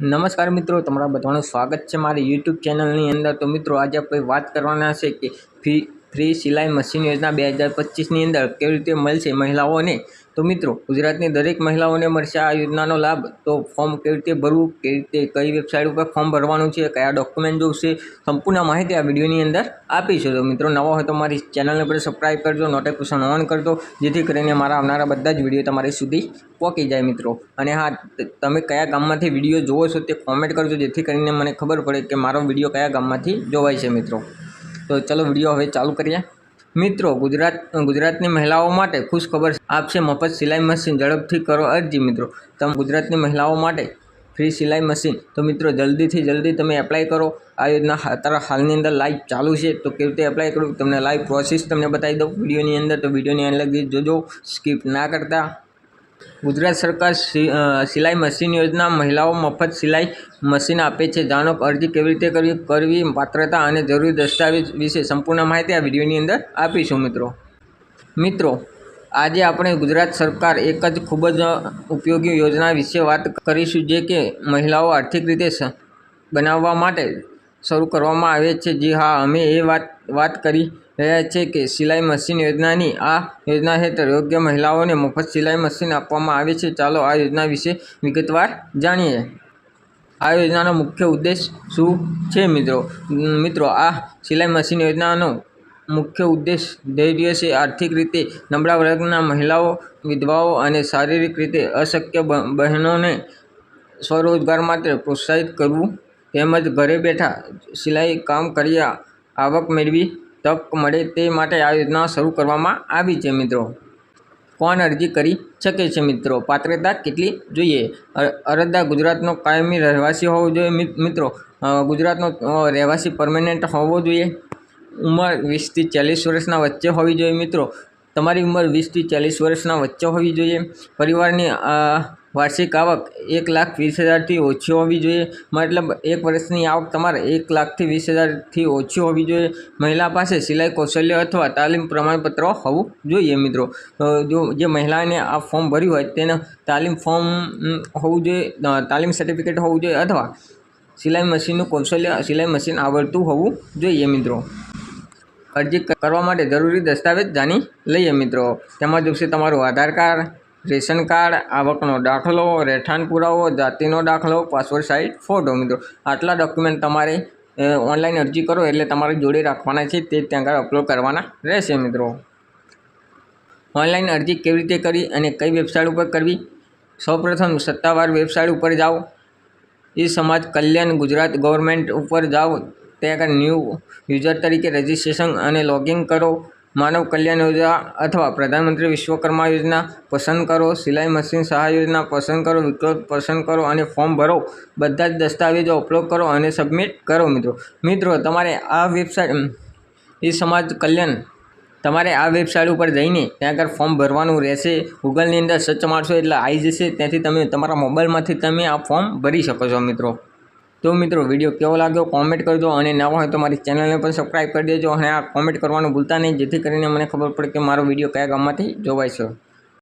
નમસ્કાર મિત્રો, તમારા બધાનું સ્વાગત છે મારી યુટ્યુબ ચેનલની અંદર. તો મિત્રો, આજે આપણે વાત કરવાના છે કે ફી ફ્રી સિલાઈ મશીન યોજના બે હજાર પચીસની અંદર કેવી રીતે મળશે મહિલાઓને? તો મિત્રો, ગુજરાતની દરેક મહિલાઓને મળશે આ યોજનાનો લાભ. તો ફોર્મ કેવી રીતે ભરવું, કેવી રીતે, કઈ વેબસાઇટ ઉપર ફોર્મ ભરવાનું છે, કયા ડોક્યુમેન્ટ જોશે, સંપૂર્ણ માહિતી આ વિડીયોની અંદર આપીશું. તો મિત્રો, નવા હોય તો મારી ચેનલને પર સબસ્ક્રાઈબ કરજો, નોટિફિકેશન ઓન કરજો, જેથી કરીને મારા આવનારા બધા જ વીડિયો તમારી સુધી પહોંચી જાય મિત્રો. અને હા તમે કયા ગામમાંથી વીડિયો જોવો છો તે કોમેન્ટ કરજો, જેથી કરીને મને ખબર પડે કે મારો વીડિયો કયા ગામમાંથી જોવાય છે મિત્રો. તો ચલો વીડિયો હવે ચાલુ કરીએ. મિત્રો, ગુજરાત, ગુજરાતની મહિલાઓ માટે ખુશ ખબર આપશે મફત સિલાઈ મશીન ઝડપથી કરો અરજી મિત્રો. તમે ગુજરાતની મહિલાઓ માટે ફ્રી સિલાઈ મશીન. તો મિત્રો, જલ્દીથી જલ્દી તમે એપ્લાય કરો. આ યોજના અત્યારે હાલની અંદર લાઈવ ચાલુ છે, તો કેવી રીતે એપ્લાય કરવું? તમને લાઈવ પ્રોસેસ તમને બતાવી દઉં. વિડીયોની અંદર તો વિડીયોની અંદર જોજો સ્કીપ ના કરતા. ગુજરાત સરકાર સિલાઈ મશીન યોજના મહિલાઓ મફત સિલાઈ મશીન આપે છે. જાણો, અરજી કેવી રીતે કરવી કરવી, પાત્રતા અને જરૂરી દસ્તાવેજ વિશે સંપૂર્ણ માહિતી આ વિડીયોની અંદર આપીશું મિત્રો. મિત્રો, આજે આપણે ગુજરાત સરકાર એક જ ખૂબ જ ઉપયોગી યોજના વિશે વાત કરીશું જે કે મહિલાઓ આર્થિક રીતે બનાવવા માટે શરૂ કરવામાં આવે છે. જી હા, અમે એ વાત વાત કરી રહ્યા છે કે સિલાઈ મશીન યોજનાની આ યોજના હેઠળ યોગ્ય મહિલાઓને મફત સિલાઈ મશીન આપવામાં આવે છે. ચાલો આ યોજના વિશે વિગતવાર જાણીએ. આ યોજનાનો મુખ્ય ઉદ્દેશ શું છે મિત્રો? મિત્રો, આ સિલાઈ મશીન યોજનાનો મુખ્ય ઉદ્દેશ ધૈર્ય છે. આર્થિક રીતે નબળા વર્ગના મહિલાઓ, વિધવાઓ અને શારીરિક રીતે અશક્ય બહેનોને સ્વરોજગાર માટે પ્રોત્સાહિત કરવું તેમજ ઘરે બેઠા સિલાઈ કામ કર્યા, આવક મેળવી તક મળે તે માટે આ યોજના શરૂ કરવામાં આવી છે, મિત્રો. કોણ અરજી કરી શકે છે, મિત્રો? પાત્રતા કેટલી જોઈએ? અરજદાર ગુજરાતનો કાયમી રહેવાસી હોવો જોઈએ મિત્રો. ગુજરાતનો રહેવાસી પરમેનન્ટ હોવો જોઈએ. ઉંમર વીસથી ચાલીસ વર્ષના વચ્ચે હોવી જોઈએ, મિત્રો. તમારી ઉંમર વીસથી ચાલીસ વર્ષના વચ્ચે હોવી જોઈએ. પરિવારની વાર્ષિક આવક એક લાખ વીસ હજારથી ઓછી હોવી જોઈએ. મતલબ એક વર્ષની આવક તમારે એક લાખથી વીસ હજારથી ઓછી હોવી જોઈએ. મહિલા પાસે સિલાઈ કૌશલ્ય અથવા તાલીમ પ્રમાણપત્ર હોવું જોઈએ મિત્રો. જો, જે મહિલાને આ ફોર્મ ભર્યું હોય તેને તાલીમ ફોર્મ હોવું જોઈએ તાલીમ સર્ટિફિકેટ હોવું જોઈએ અથવા સિલાઈ મશીનનું કૌશલ્ય, સિલાઈ મશીન આવડતું હોવું જોઈએ મિત્રો. અરજી કરવા માટે જરૂરી દસ્તાવેજ જાણી લઈએ મિત્રો. તેમાં જોશે તમારું આધાર કાર્ડ, રેશન કાર્ડ, આવકનો દાખલો, રહેઠાણ પુરાવો, જાતિનો દાખલો પાસપોર્ટ સાઇઝ ફોટો મિત્રો. આટલા ડોક્યુમેન્ટ તમારે ઓનલાઈન અરજી કરો એટલે તમારે જોડે રાખવાના છે. તે ત્યાં આગળ અપલોડ કરવાના રહેશે મિત્રો. ઓનલાઈન અરજી કેવી રીતે કરી અને કઈ વેબસાઇટ ઉપર કરવી? સૌપ્રથમ સત્તાવાર વેબસાઇટ ઉપર જાઓ. એ સમાજ કલ્યાણ ગુજરાત ગવર્મેન્ટ ઉપર જાઓ. ત્યાં આગળ ન્યૂ યુઝર તરીકે રજિસ્ટ્રેશન અને લોગિન કરો. માનવ કલ્યાણ યોજના અથવા પ્રધાનમંત્રી વિશ્વકર્મા યોજના પસંદ કરો. સિલાઈ મશીન સહાય યોજના પસંદ કરો. વિકલ્પ પસંદ કરો અને ફોર્મ ભરો. બધા જ દસ્તાવેજો અપલોડ કરો અને સબમિટ કરો મિત્રો. મિત્રો, તમારે આ વેબસાઇટ એ સમાજ કલ્યાણ, તમારે આ વેબસાઇટ ઉપર જઈને ત્યાં આગળ ફોર્મ ભરવાનું રહેશે. ગૂગલની અંદર સર્ચ મારશો એટલે આવી જશે. ત્યાંથી તમે તમારા મોબાઈલમાંથી તમે આ ફોર્મ ભરી શકો છો મિત્રો. તો મિત્રો, વીડિયો કેવો લાગ્યો? કોમેન્ટ કરજો અને નવા હોય તો મારી ચેનલને પણ સબસ્ક્રાઈબ કરી દેજો અને આ કોમેન્ટ કરવાનું ભૂલતા નહીં, જેથી કરીને મને ખબર પડે કે મારો વીડિયો કયા ગામમાંથી જોવાય છે.